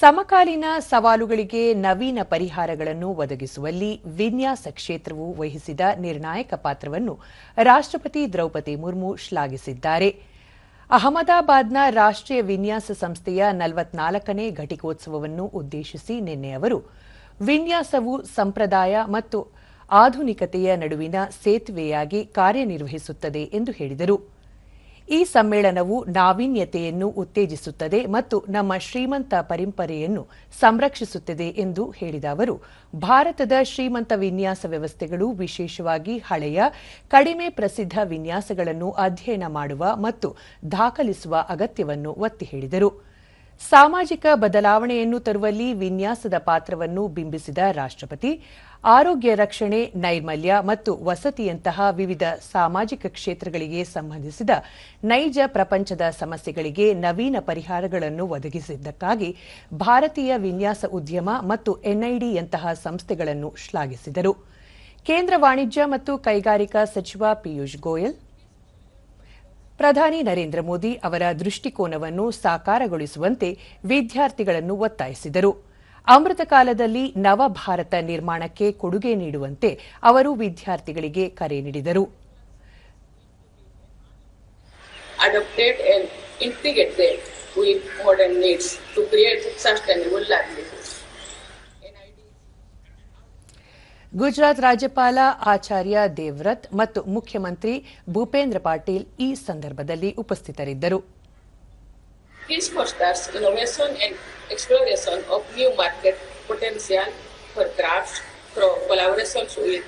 ಸಮಕಾಲೀನ ಸವಾಲುಗಳಿಗೆ ನವೀನ ಪರಿಹಾರಗಳನ್ನು ಒದಗಿಸುವಲ್ಲಿ ವಿನ್ಯಾಸ ಕ್ಷೇತ್ರವು ವಹಿಸಿದ ನಿರ್ಣಾಯಕ ಪಾತ್ರವನ್ನು ರಾಷ್ಟ್ರಪತಿ ದ್ರೌಪದಿ ಮುರ್ಮು ಶ್ಲಾಘಿಸಿದ್ದಾರೆ. ಅಹಮದಾಬಾದ್ನ ರಾಷ್ಟ್ರೀಯ ವಿನ್ಯಾಸ ಸಂಸ್ಥೆಯ ನಲವತ್ನಾಲ್ಕನೇ ಘಟಿಕೋತ್ಸವವನ್ನು ಉದ್ದೇಶಿಸಿ ನಿನ್ನೆ ಅವರು, ವಿನ್ಯಾಸವು ಸಂಪ್ರದಾಯ ಮತ್ತು ಆಧುನಿಕತೆಯ ನಡುವಿನ ಸೇತುವೆಯಾಗಿ ಕಾರ್ಯನಿರ್ವಹಿಸುತ್ತದೆ ಎಂದು ಹೇಳಿದರು. ಈ ಸಮ್ಮೇಳನವು ನಾವೀನ್ಯತೆಯನ್ನು ಉತ್ತೇಜಿಸುತ್ತದೆ ಮತ್ತು ನಮ್ಮ ಶ್ರೀಮಂತ ಪರಂಪರೆಯನ್ನು ಸಂರಕ್ಷಿಸುತ್ತದೆ ಎಂದು ಹೇಳಿದ ಅವರು, ಭಾರತದ ಶ್ರೀಮಂತ ವಿನ್ಯಾಸ ವ್ಯವಸ್ಥೆಗಳು ವಿಶೇಷವಾಗಿ ಹಳೆಯ, ಕಡಿಮೆ ಪ್ರಸಿದ್ಧ ವಿನ್ಯಾಸಗಳನ್ನು ಅಧ್ಯಯನ ಮಾಡುವ ಮತ್ತು ದಾಖಲಿಸುವ ಅಗತ್ಯವನ್ನು ಒತ್ತಿ ಹೇಳಿದರು. ಸಾಮಾಜಿಕ ಬದಲಾವಣೆಯನ್ನು ತರುವಲ್ಲಿ ವಿನ್ಯಾಸದ ಪಾತ್ರವನ್ನು ಬಿಂಬಿಸಿದ ರಾಷ್ಟ್ರಪತಿ, ಆರೋಗ್ಯ ರಕ್ಷಣೆ, ನೈರ್ಮಲ್ಯ ಮತ್ತು ವಸತಿಯಂತಹ ವಿವಿಧ ಸಾಮಾಜಿಕ ಕ್ಷೇತ್ರಗಳಿಗೆ ಸಂಬಂಧಿಸಿದ ನೈಜ ಪ್ರಪಂಚದ ಸಮಸ್ಯೆಗಳಿಗೆ ನವೀನ ಪರಿಹಾರಗಳನ್ನು ಒದಗಿಸಿದ್ದಕ್ಕಾಗಿ ಭಾರತೀಯ ವಿನ್ಯಾಸ ಉದ್ಯಮ ಮತ್ತು ಎನ್ಐಡಿಯಂತಹ ಸಂಸ್ಥೆಗಳನ್ನು ಶ್ಲಾಘಿಸಿದರು. ಕೇಂದ್ರ ವಾಣಿಜ್ಯ ಮತ್ತು ಕೈಗಾರಿಕಾ ಸಚಿವ ಪಿಯೂಷ್ ಗೋಯಲ್ ಪ್ರಧಾನಿ ನರೇಂದ್ರ ಮೋದಿ ಅವರ ದೃಷ್ಟಿಕೋನವನ್ನು ಸಾಕಾರಗೊಳಿಸುವಂತೆ ವಿದ್ಯಾರ್ಥಿಗಳನ್ನು ಒತ್ತಾಯಿಸಿದರು ಅಮೃತ ಕಾಲದಲ್ಲಿ ನವಭಾರತ ನಿರ್ಮಾಣಕ್ಕೆ ಕೊಡುಗೆ ನೀಡುವಂತೆ ಅವರು ವಿದ್ಯಾರ್ಥಿಗಳಿಗೆ ಕರೆ ನೀಡಿದರು adopted and integrate them with modern needs to create sustainable. Gujarat ರಾಜ್ಯಪಾಲ ಆಚಾರ್ಯ ದೇವ್ರತ್ ಮತ್ತು ಮುಖ್ಯಮಂತ್ರಿ ಭೂಪೇಂದ್ರ ಪಾಟೀಲ್ ಈ ಸಂದರ್ಭದಲ್ಲಿ ಉಪಸ್ಥಿತರಿದ್ದರು. ಕ್ರಾಫ್ಟ್ ಕ್ರೋ ಕೊಲಾವೆಸಾಲ್ ಸೂಯಿನ್